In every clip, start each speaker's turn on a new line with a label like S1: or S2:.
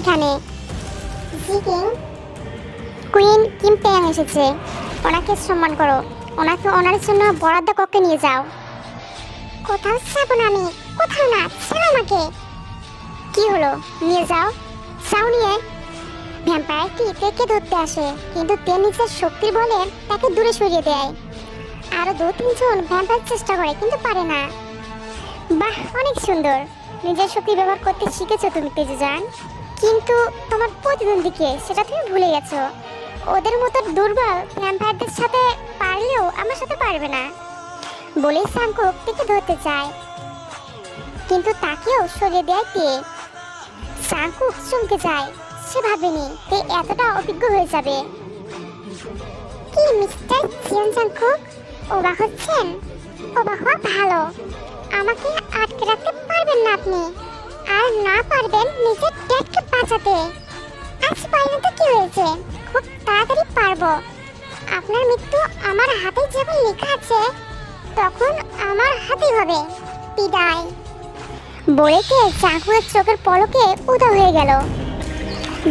S1: সেখানে জি king queen Kim পেয়াং এসেছে। ওনাকে সম্মান করো। ওনাকে ওনার জন্য বরাদ্দ কক্ষে নিয়ে যাও। কোথাও যাব না আমি। কোথাও না, ছেড়ে আমাকে। কি হলো? নিয়ে যাও। যাও নিয়ে। ভ্যাম্পায়ারটি তেকে ধরতে আসে? কিন্তু তে নিজের শক্তির বলে তাকে দূরে সরিয়ে দেয়। আরও দু তিনজন ভ্যাম্পায়ার চেষ্টা করে, কিন্তু পারে না। বাহ, অনেক সুন্দর। নিজের শক্তি ব্যবহার করতে শিখেছো তুমি, তেজুজান। কিন্তু তোমার প্রতিদ্বন্দ্বীকে সেটা তুমি ভুলে গেছো। ওদের মতো দুর্বল ভ্যাম্পায়ারদের সাথে পারলেও আমার সাথে পারবে না। বলেই সাংকুক থেকে ধরতে চায়। কিন্তু তাকেও সরিয়ে দেয় তে সাংকুক চমকে যায়। সে ভাবেনি তে এতটা অভিজ্ঞ হয়ে যাবে। কি মিস্টার জিয়ান সাংকুক অবাক হচ্ছেন? অবাক হওয়া ভালো। আমাকে আটকে রাখতে পারবেন না আপনি। আর না পারবেন নিজের ড্যাডকে বাঁচাতে। আজ পাইলে তো কি হয়েছে? খুব তাড়াতাড়ি পারব। আপনার মৃত্যু আমার হাতে যখন লেখা আছে, তখন আমার হাতে হবে। বিদায়। বলেতে জাঙ্কুকের চোখের পলকে উদা হয়ে গেল।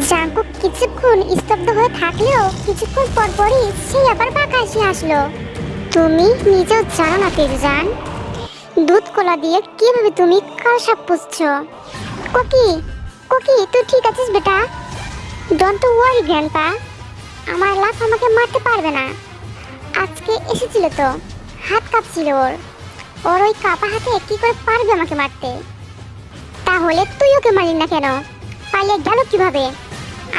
S1: জাঙ্কুক কিছুক্ষণ স্তব্ধ হয়ে থাকলেও কিছুক্ষণ পর পরই সেই আবার বাঁকা এসে আসলো। তুমি নিজেও জানো না তেজজান দুধ কলা দিয়ে কীভাবে তুমি কাল সাপ পুষছো? কোকি কোকি, তুই ঠিক আছিস বেটা? ডন্ট ওয়ারি গ্র্যান্ডপা আমার লাফ আমাকে মারতে পারবে না। আজকে এসেছিল তো, হাত কাঁপছিল ওর। ওর ওই কাপা হাতে কি করে পারবে আমাকে মারতে? তাহলে তুই ওকে মারলি না কেন? পালিয়ে গেল কীভাবে?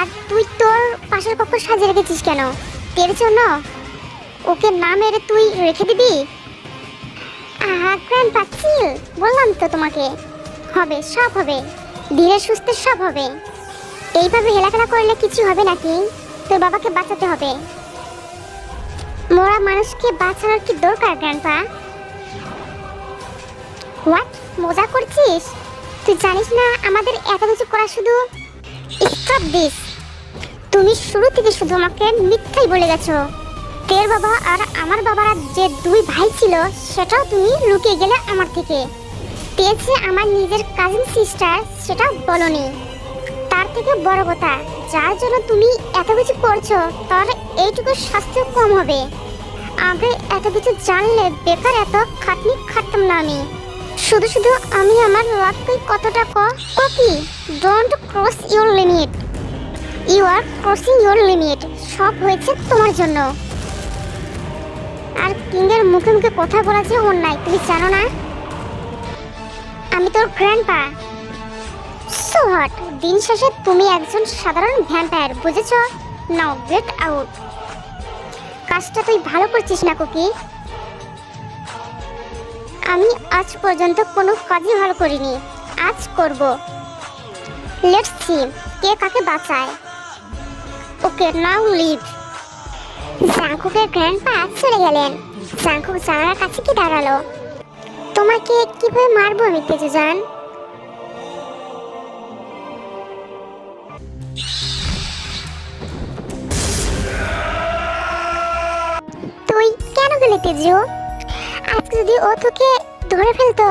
S1: আর তুই তোর পাশের কক্ষ সাজিয়ে রেখেছিস কেন? তের জন্য? ওকে না মেরে তুই রেখে দিবি? আহা গ্র্যান্ড পাচ্ছিল। বললাম তো তোমাকে। হবে, সব হবে। ধীরে সুস্থে সব হবে। এইভাবে হেলাফেলা করলে কিছু হবে নাকি? তোর বাবাকে বাঁচাতে হবে। মরা মানুষকে বাঁচানোর কি দরকার, গ্র্যান্ডপা? হোয়াট মজা করছিস? তুই জানিস না আমাদের এত কিছু করা শুধু স্টপ দিস তুমি শুরু থেকে শুধু আমাকে মিথ্যাই বলে গেছো। তের বাবা আর আমার বাবার যে দুই ভাই ছিল, সেটাও তুমি লুকিয়ে গেলে আমার থেকে। পেয়েছে আমার নিজের কাজিন সিস্টার সেটাও বলনি। তার থেকে বড় কথা, যার জন্য তুমি এত কিছু করছ, তার এইটুকু শাস্তিও কম হবে। আগে এত কিছু জানলে বেকার এত খাটনি খাটতাম না আমি। শুধু শুধু আমি আমার লাভকে কতটা copy don't cross your limit you are crossing your limit সব হয়েছে তোমার জন্য। আর কিংয়ের মুখে মুখে কথা বলা যে অন্যায় তুমি জানো না? আমি তোর গ্র্যান্ডপা সো হট দিন শেষে তুমি একজন সাধারণ ভ্যাম্পায়ার বুঝেছ? নাও গেট আউট কাজটা তুই ভালো করছিস না, কুকি। আমি আজ পর্যন্ত কোনো কাজই ভালো করিনি। আজ করব। লেটস সি কে কাকে বাঁচায়? ওকে নাও লিভ জাঙ্কুকের গ্র্যান্ডপা চলে গেলেন। জাঙ্কুক জানালার কাছে কি দাঁড়াল। তোমাকে কীভাবে মারবো আমি তেজুজান তুই কেন গেলি তেজু? আজকে যদি ও তোকে ধরে ফেলতো।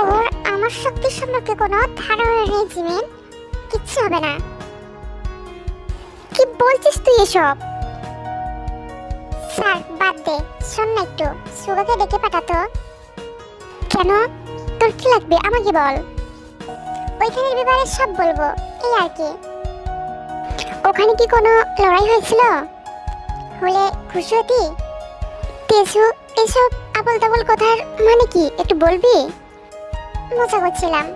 S1: ওর আমার শক্তি সম্পর্কে কোনো ধারণা নেই জিমিন। কিচ্ছু হবে না। কি বলছিস তুই এসব? স্যার, বাদ দে, শোন না একটু। সুগাকে ডেকে পাঠাতো কেন? তোর কি লাগবে? আমাকে বল। ওইখানের ব্যাপারে সব বলব, এই আর কি। ওখানে কি কোনো লড়াই হয়েছিল? হলে খুশি হতি? তেজু, এসব আবল তাবল কথার মানে কি? একটু বলবি? মজা করছিলাম।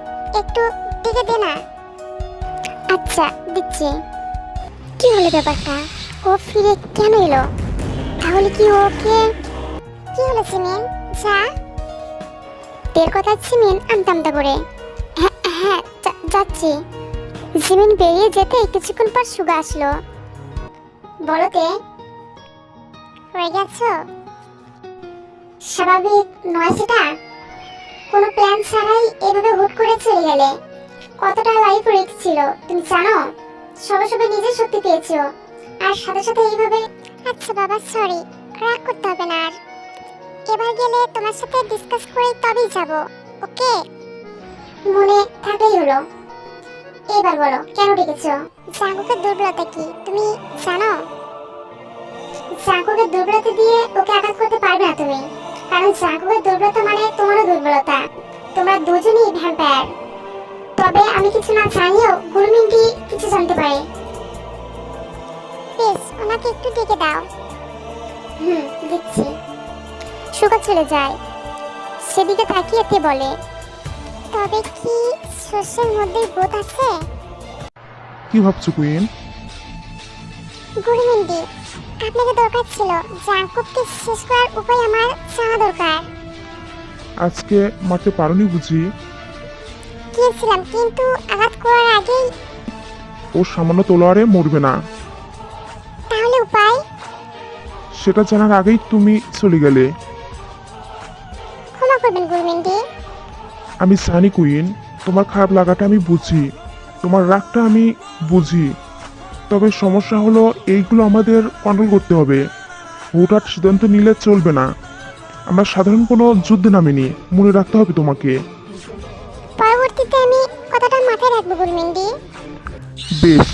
S1: একটু ডেকে দে না। আচ্ছা দিচ্ছি। কি হলো ব্যাপারটা? ও ফিরে কেন এলো? তাহলে কি ওকে? কি হলো সিমেন? যা। তের কথা সিমেন আমতা আমতা করে। হ্যাঁ হ্যাঁ যাচ্ছি। জিমিন বেরিয়ে যেতে কিছুক্ষণ পর সুগা আসলো। বলতে হয়ে গেছো? স্বাভাবিক নয় সেটা? কোনো প্ল্যান ছাড়াই এভাবে হুট করে চলে গেলে। কতটা লাইফ রিস্ক ছিল, তুমি জানো? সবে সবে নিজে শক্তি পেয়েছ। আর সাথে সাথে এইভাবে আচ্ছা বাবা সরি রাগ করতে হবে না আর। এবার গেলে তোমার সাথে ডিসকাস করে তবেই যাব, ওকে? মনে থাকলেই হলো। এবার বলো, কেন ডেকেছো? জাঙ্কুকের দুর্বলতা কি? তুমি জানো? জাঙ্কুকের দুর্বলতা দিয়ে ওকে আঘাত করতে পারবে না তুমি। কারণ জাঙ্কুকের দুর্বলতা মানে তোমারও দুর্বলতা। তোমরা দুজনেই ভ্যাম্পায়ার তবে আমি কিছু না জানিও গুরুমিন্টি কিছু জানতে পারে। বেশ ওনাকে একটু ডেকে দাও। হুম দিচ্ছি সুগা চলে যায়। সেদিকে তাকিয়ে তে বলে তবে কি শস্যের মধ্যে বোধ আছে?
S2: কি ভাবছ কুইন?
S1: গুরুমিন্দি আপনাকে দরকার ছিল। জাঙ্কুককে শেষ করার উপায় আমার জানা দরকার।
S2: আজকে মারতে পারোনি বুঝি?
S1: গিয়েছিলাম কিন্তু আঘাত করার আগেই
S2: ও সামান্য তলোয়ারে মরবে না।
S1: তাহলে উপায়?
S2: সেটা জানার আগেই তুমি চলে গেলে।
S1: ক্ষমা করবেন গুরুমিন্দি
S2: আমি জানি কুইন তোমার খারাপ লাগাটা আমি বুঝি তোমার রাগটা আমি বুঝি। তবে সমস্যা হলো এইগুলো আমাদের কন্ট্রোল করতে হবে। হুটহাট সিদ্ধান্ত নিলে চলবে না। আমরা সাধারণ কোনো যুদ্ধে নামিনি মনে রাখতে হবে তোমাকে।
S1: মাথায় রাখব গুরুমিন্দি
S2: বেশ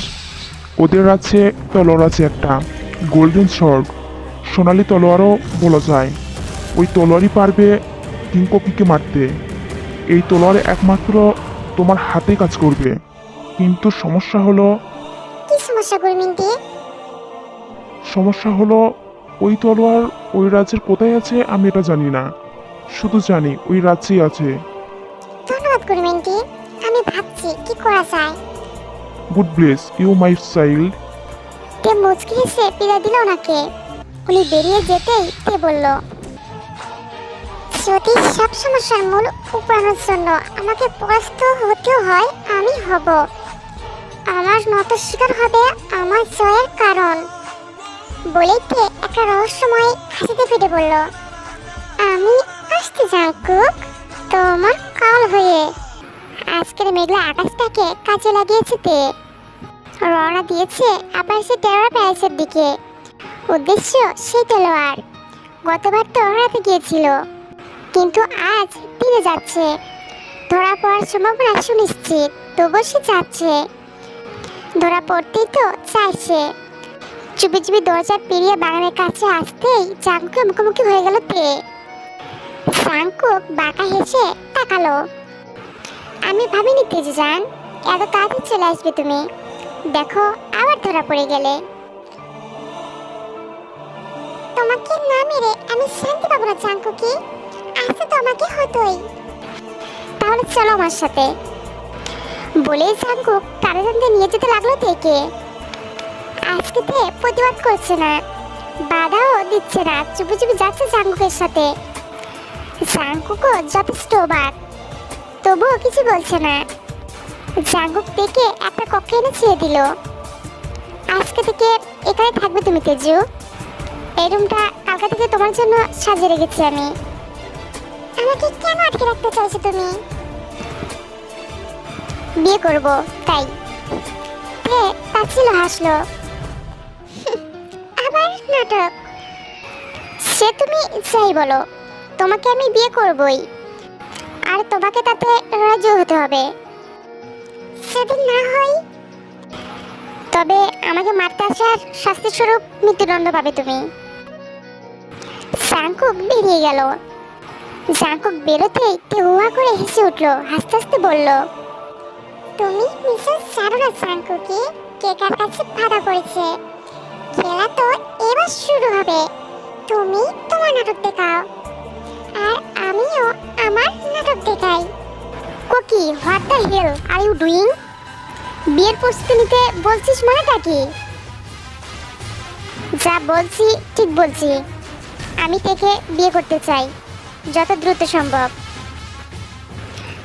S2: ওদের আছে তলোয়ার আছে একটা গোল্ডেন শর্ট সোনালি তলোয়ারও বলা যায়। ওই তলোয়ারই পারবে কিংকপিকে মারতে। এই তলোয়ার একমাত্র তোমার হাতে কাজ করবে। কিন্তু সমস্যা হলো
S1: কি সমস্যা গুরুমিন্দি
S2: সমস্যা হলো ওই তলোয়ার ওই রাজ্যের কোথায় আছে আমি এটা জানি না। শুধু জানি ওই রাজ্যেই আছে।
S1: ধন্যবাদ আমি ভাবছি কি করা যায়?
S2: God bless you my child.
S1: তে মুচকি হেসে বিদায় দিল ওনাকে উনি বেরিয়ে যেতেই তে বলল যদি সব সমস্যার মূল উপড়ানোর জন্য আমাকে পরাস্ত হতেও হয় আমি হব। আমার নত শিকার হবে আমার জয়ের কারণ। বলেই তে একটা রহস্যময় হাসিতে ফেটে বলল আমি আসতে জাঙ্কুক তোমার কাল হয়ে আজকের মেঘলা আকাশটাকে কাজে লাগিয়েছে তে। রওনা দিয়েছে আবার সে টেরার প্যালেসের দিকে। উদ্দেশ্য সেই তলোয়ার গতবার তো হারাতে গিয়েছিল। কিন্তু আজ তীরে যাচ্ছে। ধরা পড়ার সম্ভাবনা সুনিশ্চিত তবু সে যাচ্ছে ধরা পড়তেই তো চাইছে চুপি চুপি দরজা পেরিয়ে বাগানের কাছে আসতেই চাঙ্কুকে মুখোমুখি হয়ে গেল তে। চাঙ্কুক বাঁকা হেসে তাকালো। আমি ভাবিনি তেজু যান এত তাড়াতাড়ি চলে আসবে তুমি। দেখো, আবার ধরা পড়ে গেলে। তোমাকে না মেরে আমি শান্তি পাবো না চাঙ্কু কি? আসতে তো আমাকে হতোই। তাহলে চলো আমার সাথে। বলেই চাঙ্কু তারাজানকে নিয়ে যেতে লাগল থেকে। আজকে তে প্রতিবাদ করছে না। বাধাও দিচ্ছে না। চুপি চুপি যাচ্ছে চাঙ্কুকের সাথে। চাঙ্কুকও যথেষ্ট অবাক। তবুও কিছু বলছে না। জাঙ্গুক থেকে একটা কক্ষে এনে ছেড়ে দিল। আজকে থেকে এখানে থাকবে তুমি, তেজু। এই রুমটা কালকা থেকে তোমার জন্য সাজিয়ে রেখেছি আমি। আমাকে কেন আটকে রাখতে চাইছো তুমি? বিয়ে করব, তাই। তে তাচ্ছিল হাসলো। আবার নাটক। সে তুমি যাই বলো, তোমাকে আমি বিয়ে করবই। আর তোমাকে তাতে রাজি হতে হবে। সেদিন না হয় তবে আমাকে মারতে আসার শাস্তি স্বরূপ মৃত্যুদণ্ড পাবে তুমি। জাঙ্কুক বেরিয়ে গেল। জাঙ্কুক বেরোতেই তে হুয়া করে হেসে উঠল, হাসতে হাসতে বলল, তুমি মিসেস সারোনা জাঙ্কুকে কে কার কাছে বাধা পড়েছে খেলা তো এবার শুরু হবে। তুমি তোমার নাটক দেখাও। আর আমিও আমার নাটক দেখাই। কোকি what the hell are you doing বিয়ের প্রস্তুতি নিতে বলছিস মানেটা কি? যা বলছি, ঠিক বলছি। আমি থেকে বিয়ে করতে চাই, যত দ্রুত সম্ভব।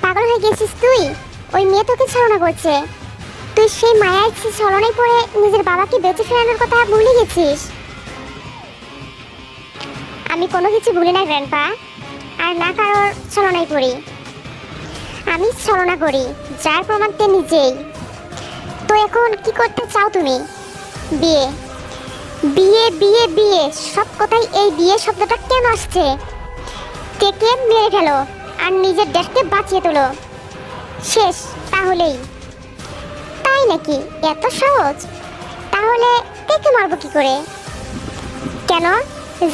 S1: পাগল হয়ে গেছিস তুই? ওই মেয়ে তোকে ছলনা করছে। তুই সেই মায়ার ছলনায় পড়ে নিজের বাবাকে বেঁচে ফেরানোর কথা ভুলে গেছিস? আমি কোনো কিছু ভুলি না গ্র্যান্ডপা আর না কারোর ছলনায় পড়ি আমি ছলনা করি, যার প্রমাণ তে নিজেই। তো এখন কি করতে চাও তুমি? বিয়ে। বিয়ে বিয়ে বিয়ে, সব কথাই এই বিয়ে শব্দটা কেন আসছে? তেকে মেরে ফেলো আর নিজের দেশকে বাঁচিয়ে তোলো? শেষ, তাহলেই। তাই নাকি? এত সহজ? তাহলে দেখে মারবো কি করে? কেন?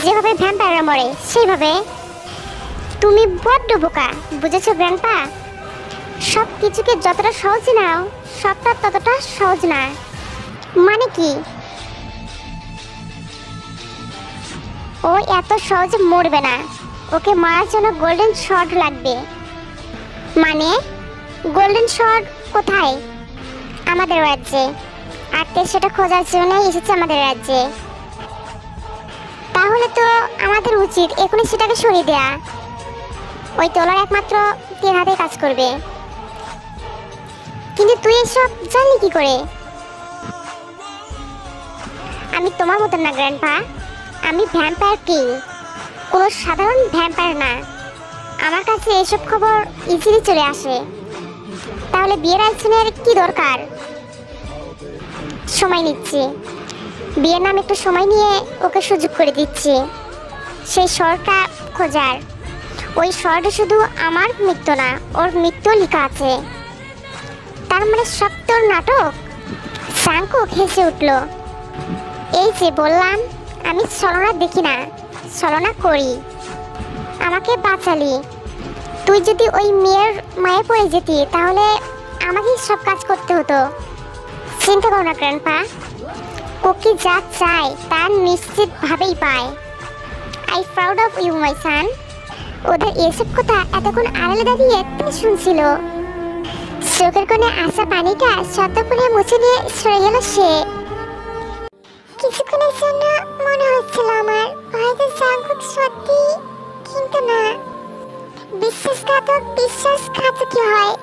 S1: যেভাবে ভ্যাম্পায়াররা মরে, সেইভাবে তুমি বড্ড বোকা, বুঝেছ গ্র্যান্ডপা সব কিছুকে যতটা সহজ নাও, সবটা ততটা সহজ না। মানে কি? ও এত সহজে মরবে না। ওকে মারার জন্য গোল্ডেন শট লাগবে। মানে গোল্ডেন শট কোথায়? আমাদের রাজ্যে। আর সেটা খোঁজার জন্য এসেছে আমাদের রাজ্যে। তাহলে তো আমাদের উচিত এখনই সেটাকে সরিয়ে দেয়া। ওই তোলার একমাত্র তিন হাতে কাজ করবে। কিন্তু তুই এসব জানলি কি করে? আমি তোমার মতন না, গ্র্যান্ডপা। আমি ভ্যাম্পায়ার কিং। কোনো সাধারণ ভ্যাম্পায়ার না। আমার কাছে এসব খবর ইজিলি চলে আসে। তাহলে বিয়ের আয়োজনের কি দরকার? সময় নিচ্ছি। বিয়ের নাম একটু সময় নিয়ে ওকে সুযোগ করে দিচ্ছি। সেই স্বরটা খোঁজার। ওই স্বরটা শুধু আমার মৃত্যু না, ওর মৃত্যু লেখা আছে। তার মানে সব তোর নাটক? সাঙ্কু হেসে উঠল। এই যে বললাম, আমি ছলনা দেখি না, ছলনা করি। আমাকে বাঁচালি। তুই যদি ওই মেয়ের মায়ে পড়ে যেতি, তাহলে আমাকেই সব কাজ করতে হতো। চিন্তা করো না, গ্র্যান্ডপা। কোকি যা চায়, তা নিশ্চিতভাবেই পায়। I proud of you my son ওদের এসব কথা এতক্ষণ আড়ালে দাঁড়িয়ে তে শুনছিল? চোখের কোণে আসা পানিটা শব্দ করে মুছে দিয়ে সরে গেল সে। কিছুক্ষণের জন্য মনে হচ্ছিল আমার হয়তো জাঙ্কুক সত্যি, কিন্তু না। বিশ্বাসঘাতক বিশ্বাসঘাতকই হয়।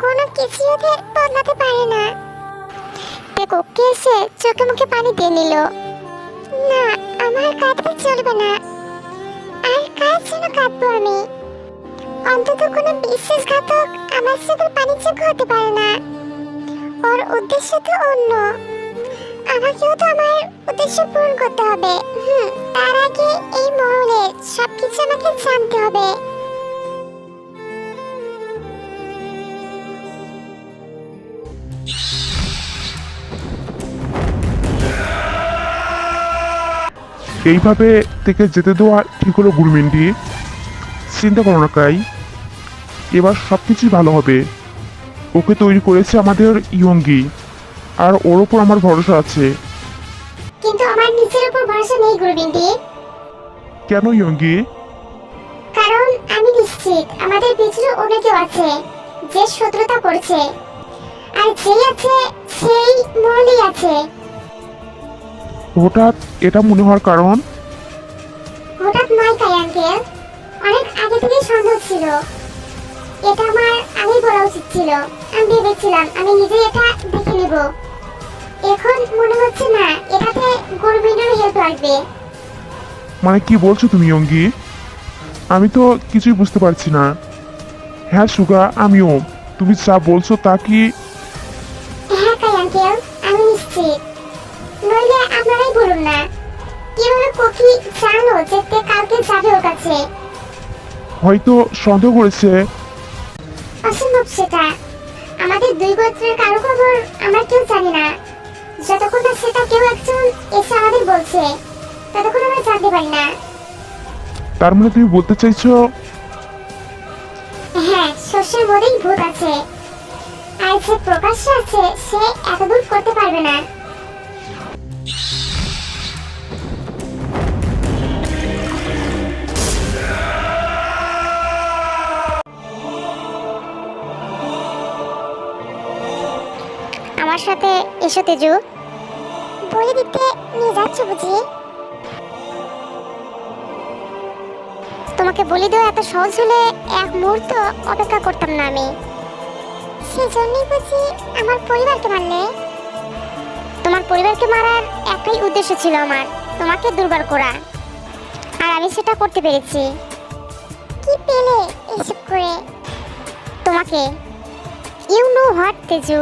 S1: কোনো কিছু ওদের বদলাতে পারে না। কক্ষে এসে চোখে মুখে পানি দিয়ে নিল। না, আমার কাঁদতে চলবে না। আর কার জন্য অন্তত কোনো বিশ্বাসঘাতক আমার চোখের পানি হতে পারে না। ওর উদ্দেশ্য তো অন্য। আমাকেও তো আমার উদ্দেশ্য পূরণ করতে হবে। হুম, তার আগে এই আমাকে জানতে হবে।
S2: এইভাবে থেকে যেতে দেওয়া ঠিক হলো গুরুমিন্ডি চিন্তা করো না কাই। এবার সব কিছুই ভালো হবে। ওকে তৈরি করেছে আমাদের ইয়ঙ্গি আর ওর ওপর আমার ভরসা আছে।
S1: কিন্তু আমার নিজের উপর ভরসা নেই গুরুবিন্দি।
S2: কেন ইয়ঙ্গি?
S1: কারণ আমি নিশ্চিত আমাদের পিছনে অন্য কেউ আছে যে শত্রুতা করছে। আর যেই আছে সেই মহলেই আছে।
S2: হঠাৎ এটা মনে হওয়ার কারণ?
S1: হঠাৎ নয় কাই আঙ্কেল। অনেক আগে থেকেই সন্দেহ ছিল। এটা আমার আমি বলা উচিত ছিল। আমি ভেবেছিলাম আমি নিজেই এটা দেখে নেব। এখন মনে হচ্ছে না এটাতে গরুবিনের হেল্প লাগবে।
S2: মানে কি বলছো তুমি ইয়ঙ্গি আমি তো কিছুই বুঝতে পারছি না। হ্যাঁ সুগা আমিও। তুমি যা বলছো তা কি?
S1: হ্যাঁ কাই আঙ্কেল আমি নিশ্চিত। নইলে আপনারাই বলুন না। কীভাবে কফি জানো যে কালকে যাবে ওর কাছে?
S2: হয়তো সন্দেহ করেছে।
S1: অসম্ভব সেটা। আমাদের দুই গোত্রের কারও খবর আমরা কেউ জানি না। যতক্ষণ না সেটা কেউ একজন এসে আমাদের বলছে ততক্ষণ আমরা জানতে পারি না।
S2: তার মানে তুমি বলতে চাইছো?
S1: হ্যাঁ শস্যের মধ্যেই ভূত আছে। আর যে প্রকাশ্য আছে সে এতদূর করতে পারবে না। আমার সাথে এসো তেজু। বলে দিতে নিয়ে যাচ্ছ বুঝি? তোমাকে বলি দেওয়া এত সহজ হলে এক মুহূর্ত অপেক্ষা করতাম না আমি। সেজন্যই বুঝি আমার পরিবারকে মারলে। তোমার পরিবারকে মারার একটাই উদ্দেশ্য ছিল আমার, তোমাকে দুর্বল করা। আর আমি সেটা করতে পেরেছি। কি পেলে এসব করে? তোমাকে? You know what Teju?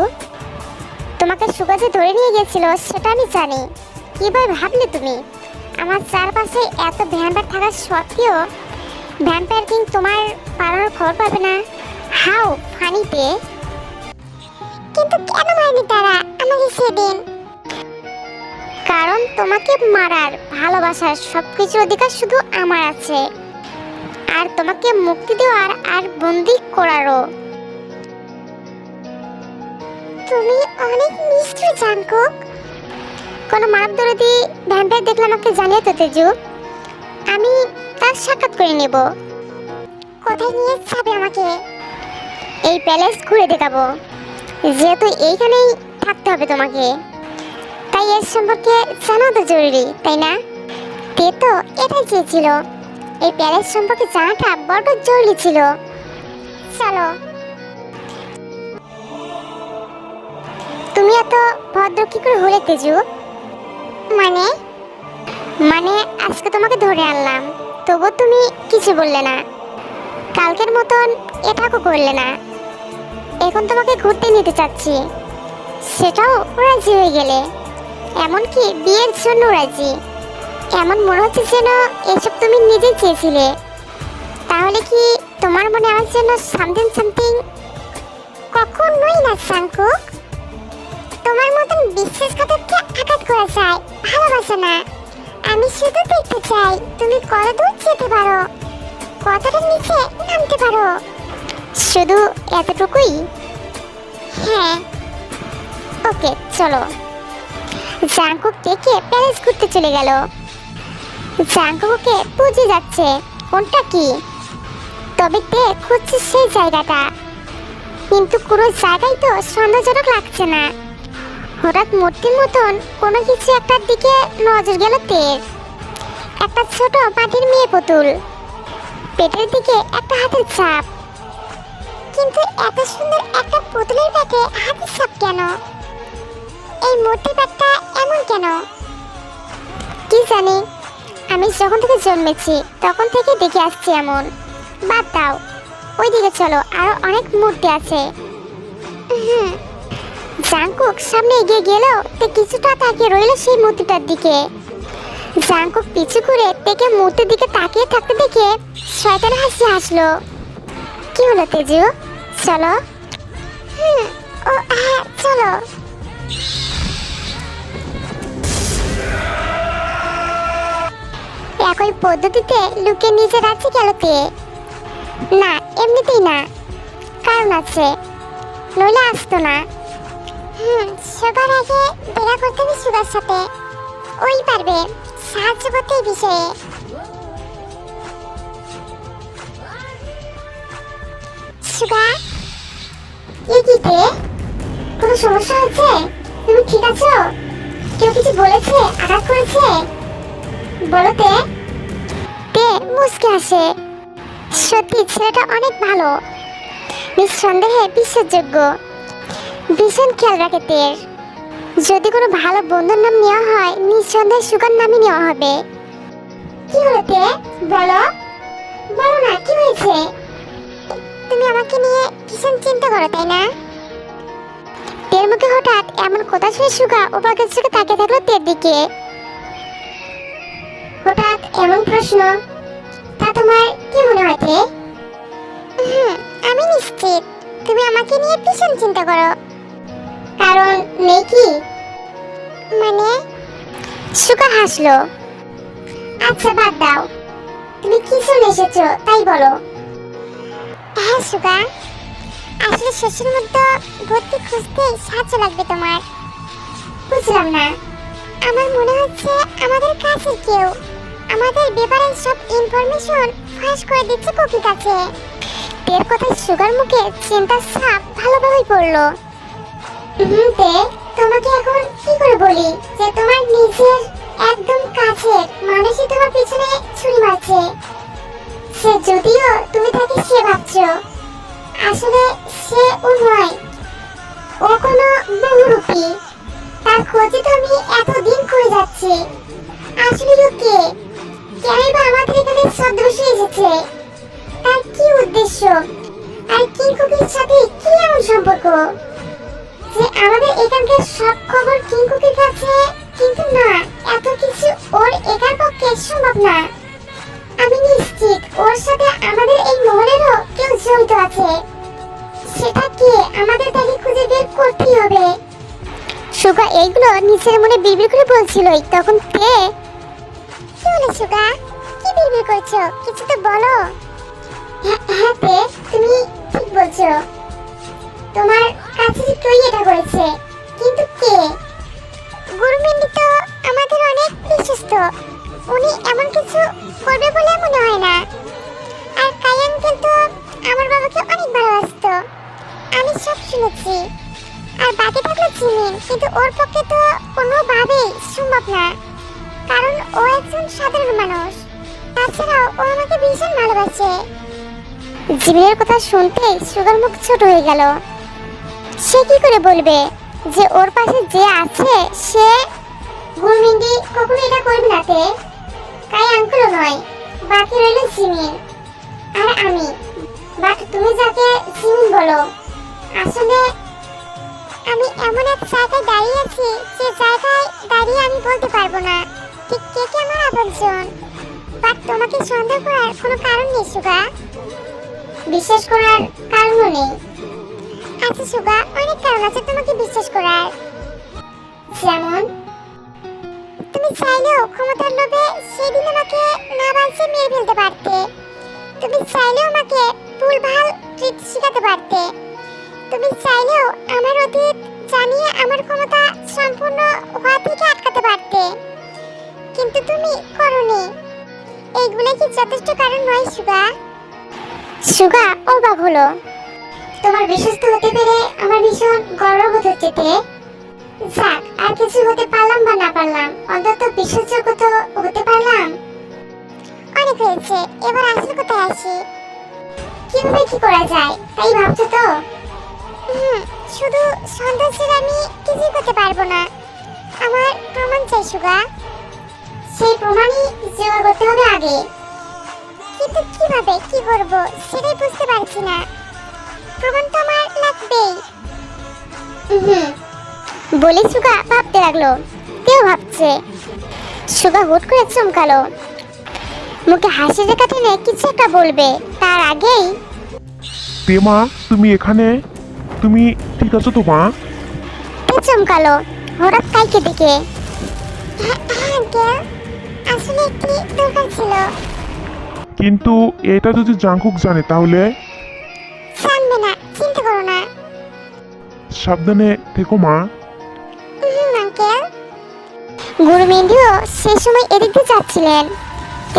S1: তোমাকে সুগাজে ধরে নিয়ে গেছিল, সেটা আমি জানি। কীভাবে ভাবলে তুমি? আমার চারপাশে এত ভ্যাম্পার থাকা সত্ত্বেও ভ্যাম্পায়ার কিং তোমার পালানোর খবর পাবে না। হাউ ফানিতে। কিন্তু কেন মারেনি তারা? আমাকে সেদিন কারণ তোমাকে মারার, ভালোবাসার সবকিছুর অধিকার শুধু আমার আছে। আর তোমাকে মুক্তি দেওয়ার আর বন্দি করারও। তুমি অনেক মিষ্টি জানকুক কোনো মানব দরদি ভ্যাম্পায়ার দেখলে আমাকে জানিয়ে তো তেজু আমি তার সাক্ষাৎ করে নেব। কোথায় নিয়ে যাবে আমাকে? এই প্যালেস ঘুরে দেখাবো। যেহেতু এইখানেই থাকতে হবে তোমাকে। তাই এর সম্পর্কে জানা তো জরুরি, তাই না? তে তো এটাই চেয়েছিল। এই প্যালেস সম্পর্কে জানাটা বড় জরুরি ছিল। চলো। ভদ্র কি করে হলে তেজু। মানে? মানে আজকে তোমাকে ধরে আনলাম। তবু তুমি কিছু বললে না। কালকের মতন এটাও করলে না। এখন তোমাকে ঘুরতে নিতে চাচ্ছি। সেটাও রাজি হয়ে গেলে। এমনকি বিয়ের জন্য রাজি। এমন মনে হচ্ছে যেন এসব তুমি নিজেই চেয়েছিলে। তাহলে কি তোমার মনে আমার জন্য সামথিং সামথিং কখনোই না সাংকুক তোমার মতন বিশ্বাসঘাতককে আঘাত করা চাই ভালোবাসা না। আমি শুধু দেখতে চাই, তুমি কত দূর যেতে পারো? কতটা নিচে নামতে পারো। শুধু এতটুকুই? হ্যাঁ। ওকে, চলো। জাঙ্কুক ডেকে প্যালেস ঘুরতে চলে গেল? জাঙ্কুকে বুঝে যাচ্ছে। কোনটা কি? তবে তে খুঁজছে সেই জায়গাটা। কিন্তু কোনো জায়গায় তো সন্দেহজনক লাগছে না। হঠাৎ মূর্তির মতন কোনো কিছু একটার দিকে নজর গেল তের। একটা ছোট মাটির মেয়ে পুতুল। পেটের দিকে একটা হাতের চাপ। কিন্তু এত সুন্দর একটা পুতুলের পেটে হাতের ছাপ কেন? এই মূর্তির পেটটা এমন কেন? কি জানি। আমি যখন থেকে জন্মেছি, তখন থেকে দেখে আসছি এমন। বাদ দাও। ওইদিকে চলো আরও অনেক মূর্তি আছে। হুম। জাংকুক সামনে এগিয়ে গেল তে কিছুটা তাকিয়ে রইল সেই মূর্তিটার দিকে। জাংকুক পিছু ঘুরে তেকে মূর্তির দিকে তাকিয়ে থাকতে দেখে শয়তান হাসি হাসলো। কি হলো তেজু? চলো। ও হ্যাঁ চলো। একই পদ্ধতিতে লুকে নিচে রাখছে গেল তে। না, এমনিতেই না। কারণ আছে। নইলে আসতো না। হুম সুগার আগে দেখা করতে হবে সুগার সাথে। ওই পারবে, সাহায্য করতে এই বিষয়ে। সুগা এগিতে কোনো সমস্যা হচ্ছে? তুমি ঠিক আছো? কেউ কিছু বলেছে? আঘাত করেছে? বলো তে। তে, মুসকে আসে সত্যি, ছেলেটা অনেক ভালো। নিঃসন্দেহে বিশ্বাসযোগ্য ভীষণ খেয়াল রাখে তের। যদি কোনো ভালো বন্ধুর নাম নেওয়া হয় নিঃসন্দেহে সুগার নামই নেওয়া হবে। কি হলো তে? বলো। বলো না কি হয়েছে? তুমি আমাকে নিয়ে ভীষণ চিন্তা করো তাই না? তের মুখে হঠাৎ এমন কথা শুনে সুগা উপাকের চোখে তাকিয়ে থাকল তের দিকে। হঠাৎ এমন প্রশ্ন তা তোমার কি মনে হয় তে? হুম, আমি নিশ্চিত। তুমি আমাকে নিয়ে ভীষণ চিন্তা করো। কারণ নেই কি? মানে? সুকা হাসলো। আচ্ছা বাদ দাও। তুমি কি শুনে এসেছ তাই বলো। হ্যাঁ সুকা আসলে শ্বশুর মধ্যে ভর্তি খুঁজতে সাহায্য লাগবে তোমার। বুঝলাম না। আমার মনে হচ্ছে আমাদের কাছের কেউ। আমাদের ব্যাপারে সব ইনফরমেশন ফাঁস করে দিচ্ছে কপির কাছে। এর কথায় সুগার মুখে চিন্তার ছাপ ভালোভাবেই পড়ল। হুম তে তোমাকে এখন কি করে বলি যে তোমার নিজের একদম কাছের মানুষই তোমার পিছনে ছুরি মারছে? সে যদিও তুমি তাকে সে ভাবছ, আসলে সে ও নয়। ও কোনো বহুরূপী। তার খোঁজে তো আমি এতদিন করে যাচ্ছি। আসলে ও কে? কেনই বা আমাদের এখানে ছদ্মবেশে এসেছে? তার কি উদ্দেশ্য? আর কিংকুকির সাথে কি এমন সম্পর্ক? যে আমাদের এখানকার সব খবর কিংকুকির কাছে, কিন্তু না, এত কিছু ওর একার পক্ষে সম্ভব না। আমি নিশ্চিত ওর সাথে আমাদের এই মহলেরও কেউ জড়িত আছে। সেটা কি? আমাদের তাকে খুঁজে বের করতেই হবে। সুগা, এইগুলো নিজের মনে বিড়বিড় করে বলছিলই, তখন তে কি হলো সুগা? কি বিড়বিড় করছ? কিছু তো বলো। হ্যাঁ হ্যাঁ তে, তুমি ঠিক বলছো। তোমার যে এটা করেছে। কিন্তু কে? গুরুমিন্দি তো আমাদের অনেক বিশ্বস্ত। উনি এমন কিছু করবে বলে মনে হয় না। আর কাই আঙ্কেল তো আমার বাবাকে অনেক ভালোবাসতো। আমি সব শুনেছি। আর বাকি থাকল জিমিন, কিন্তু ওর পক্ষে তো কোনোভাবেই সম্ভব না। কারণ ও একজন সাধারণ মানুষ। তাছাড়াও ও আমাকে ভীষণ ভালোবাসে। জিমিনের কথা শুনতেই সুগার মুখ ছোট হয়ে গেল। সে কি করে বলবে? যে ওর পাশে যে আছে, সে গুরমিন্দি কখনো এটা করবে না তে। কাই আঙ্কেলও নয়, বাকি রইল জিমিন আর আমি। বাট তুমি যাকে জিমিন বলো, আসলে আমি এমন এক জায়গায় দাঁড়িয়ে আছি, যে জায়গায় দাঁড়িয়ে আমি বলতে পারব না। ঠিক কে কে আমার আপনজন? বাট তোমাকে সন্দেহ করার কোনো কারণ নেই, সুগা। বিশ্বাস করার কারণও নেই। আচ্ছা সুগা, অনেক কারণ আছে তোমাকে বিশ্বাস করার। যেমন, তুমি চাইলেও ক্ষমতার লোভে সেদিন আমাকে না বাঁচিয়ে মেরে ফেলতে পারতে। তুমি চাইলেও আমাকে ভুলভাল ট্রিট শেখাতে পারতে। তুমি চাইলেও আমার অতীত জানিয়ে আমার ক্ষমতা সম্পূর্ণ হওয়া থেকে আটকাতে পারতে। কিন্তু তুমি করনি। এইগুলো কি যথেষ্ট কারণ নয়, সুগা? সুগা, অবাক হলো। তোমার বিশ্বস্ত হতে পেরে আমার ভীষণ গর্ব হচ্ছে তে। যাক, আর কিছু হতে পারলাম বা না পারলাম, অন্তত বিশ্বাসযোগ্য তো হতে পারলাম। অনেক হয়েছে, এবার আসল কোথায় আসি। কীভাবে কি করা যায়, তাই ভাবছ তো? হুম, শুধু ছেড়ে আমি কিছুই করতে পারব না। আমার প্রমাণ চাই, সুগা। সেই প্রমাণই জোগাড় করতে হবে আগে। কিন্তু কীভাবে, কি করব, সেটাই বুঝতে পারছি না। প্রমাণ তো আমার লাগবেই। বলে সুগা ভাবতে লাগল কেউ ভাবছে। সুগা হুট করে চমকালো। মুখে হাসি রেখা টেনে কিছু একটা বলবে তার আগেই।
S2: তে মা তুমি এখানে? তুমি ঠিক আছো তো মা?
S1: তে চমকালো হঠাৎ কাইকে দিকে। আঙ্কেল আসলে একটি দরকার ছিল।
S2: কিন্তু এটা যদি জাঙ্কুক জানে তাহলে? সাবধানে থেকো মা।
S1: গুরুমেন্ডিও সেই সময় এদিক দিয়ে যাচ্ছিলেন।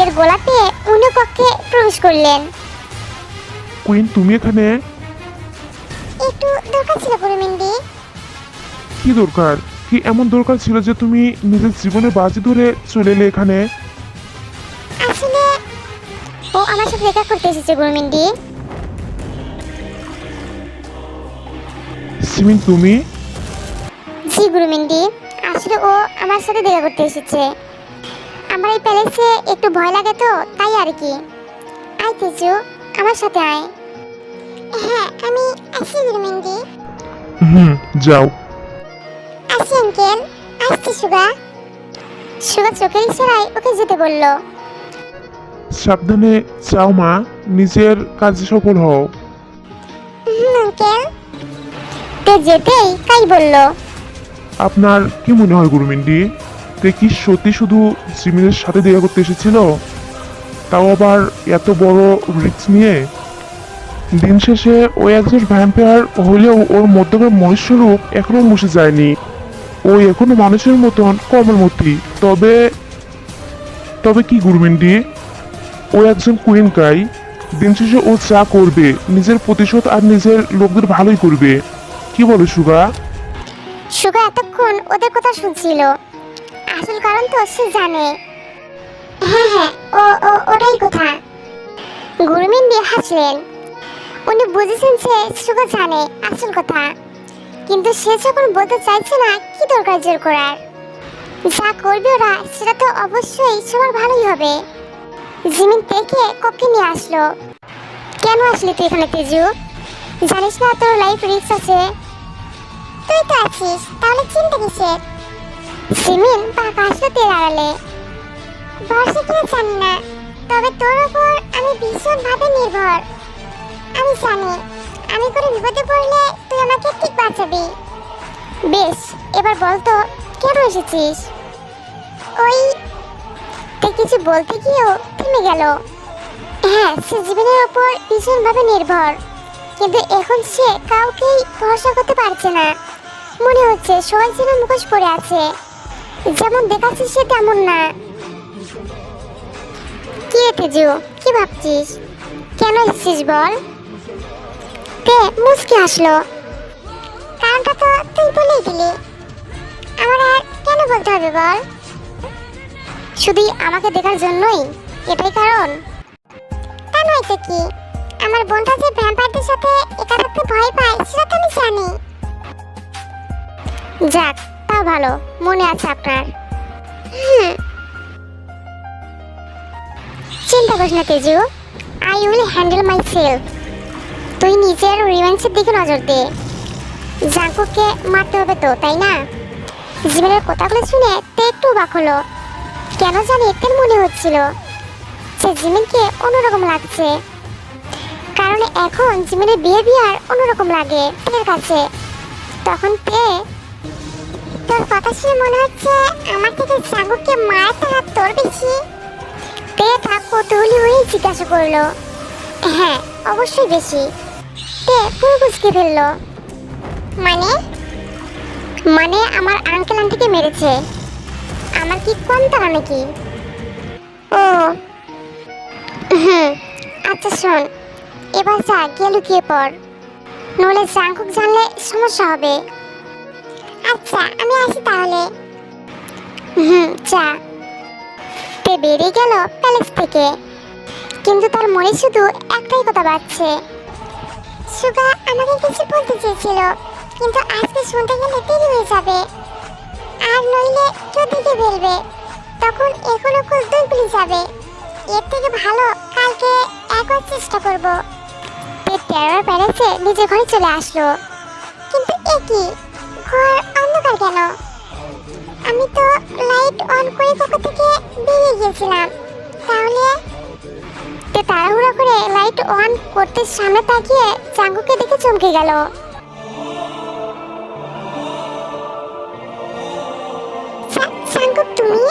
S1: এর গোলা পেয়ে অন্য কক্ষে প্রবেশ করলেন।
S2: কুইন তুমি এখানে?
S1: একটু দরকার ছিল গুরুমেন্ডি
S2: কি দরকার? কি এমন দরকার ছিল যে তুমি নিজের জীবনে বাজি ধরে চলে এলে এখানে?
S1: আসলে ও আমার সাথে দেখা করতে এসেছে গুরুমেন্ডি
S2: সিমিন তুমি?
S1: জি গুরুমেন্ডি আসলে ও আমার সাথে দেখা করতে এসেছে। আমার এই প্যালেসে একটু ভয় লাগে তো তাই আর কি। আয় তেজু আমার সাথে আয়। হ্যাঁ আমি আসি গুরুমেন্ডি
S2: হুম যাও।
S1: আসি আঙ্কেল। আসছি সুগা। সুগা চোখের ইশারায় ওকে যেতে বলল।
S2: সাবধানে যাও মা। নিজের কাজে সফল হও।
S1: হুম আঙ্কেল। তে যেতেই কাই বলল।
S2: আপনার কি মনে হয় গুরুমিন্ডি তে কি সত্যি শুধু জিমিনের সাথে দেখা করতে এসেছিল? তাও আবার এত বড় রিস্ক নিয়ে? দিন শেষে ও একজন ভ্যাম্পায়ার হলেও ওর মধ্যকার মনুষ্যরূপ এখনও মুছে যায়নি। ও এখনও মানুষের মতন কমলমতি। তবে তবে কি গুরুমিন্ডি ও একজন কুইন গাই দিন শেষে ও যা করবে, নিজের প্রতিশোধ আর নিজের লোকদের ভালোই করবে। কি বলো সুগা?
S1: সুগা এতক্ষণ ওদের কথা শুনছিল। আসল কারণ তো সে জানে। হ্যাঁ হ্যাঁ। ও ও ওটাই কথা। গুরুমিন্দি হাসলেন। উনি বুঝেছেন যে সুগা জানে আসল কথা। কিন্তু সে যখন বলতে চাইছে না কি দরকার জোর করার? যা করবে ওরা সেটা তো অবশ্যই সবার ভালোই হবে। জিমিন থেকে কক্ষে নিয়ে আসলো। কেন আসলি তুই এখানে তেজু? জানিস না তোর লাইফ রিস্ক আছে। তুই তো আছিস, তাহলে চিন্তা কিসের? সিমিন পাকা আসলো তেল আড়ালে। বর্ষা কিনা জানি না, তবে তোর উপর আমি ভীষণভাবে নির্ভর। আমি জানি, আমি কোনো বিপদে পড়লে তুই আমাকে ঠিক বাঁচাবি। বেশ, এবার বল তো, কেন এসেছিস? ওই তুই কিছু বলতে গিয়েও থেমে গেল। হ্যাঁ সে জীবনের ওপর ভীষণভাবে নির্ভর। কিন্তু এখন সে কাউকেই ভরসা করতে পারছে না। মনে হচ্ছে সবাই যেন মুখোশ পড়ে আছে। যেমন দেখাচ্ছিস সে তেমন না। কি রে তেজু, কি ভাবছিস? কেন এসেছিস বল? তে মুসকে আসলো কারণটা তো তুই বলেই দিলি। আমার আর কেন বলতে হবে বল? শুধুই আমাকে দেখার জন্যই? এটাই কারণ? তা নয় কি? আমার বোনটা যে ভ্যাম্পায়ারদের সাথে একা থাকতে ভয় পায়, সেটা তো আমি জানি। যাক তা ভালো, মনে আছে আপনার। হুম। চিন্তা করিস না, Teju. I will handle myself তুই নিজের রিভেন্সের দিকে নজর দে। জাঙ্কুকে মারতে হবে তো, তাই না? জীবনের কথাগুলো শুনে তে একটু অবাক হলো। কেন জানি তেল মনে হচ্ছিল। যে জিমিনকে অন্যরকম লাগছে। কারণ এখন জিমিনের বিহেভিয়ার অন্যরকম লাগে তের কাছে। তখন তে তোর কথা শুনে মনে হচ্ছে আমার থেকে জাঙ্কুকে মারতে হাত তোর বেশি? তে থাক কৌতূহলী হয়ে জিজ্ঞাসা করল। হ্যাঁ অবশ্যই বেশি। তে পুরো বুঝকে ফেলল। মানে? মানে আমার আঙ্কেল আন্টিকে মেরেছে। আমার কি কম তারা নাকি? ও। হুম আচ্ছা শোন। এবার যা গিয়ে লুকিয়ে পড়। নলে জাঙ্কুক জানলে সমস্যা হবে। আচ্ছা আমি আসি তাহলে। হুম, যা। তে বেরিয়ে গেল প্যালেস থেকে। কিন্তু তার মনে শুধু একটাই কথা বাজছে। সুগা আমাকে কিছু বলতে চেয়েছিল, কিন্তু আজকে শুনতে গেলে দেরি হয়ে যাবে। আর নইলে কেউ দেখে ফেলবে, তখন এগুলো কুল দুই যাবে। এর থেকে ভালো কালকে একবার চেষ্টা করব। টেরার প্যারেছে নিজের ঘরে চলে আসলো। কিন্তু এ কি? ঘর অন্ধকার কেন? আমি তো লাইট অন করে কোকো থেকে বেরিয়ে গিয়েছিলাম। তাহলে? তো তাড়াহুড়া করে লাইট অন করতে সামনে তাকিয়ে চাঙ্গুকে দেখে চমকে গেল। চাঙ্গু তুমি?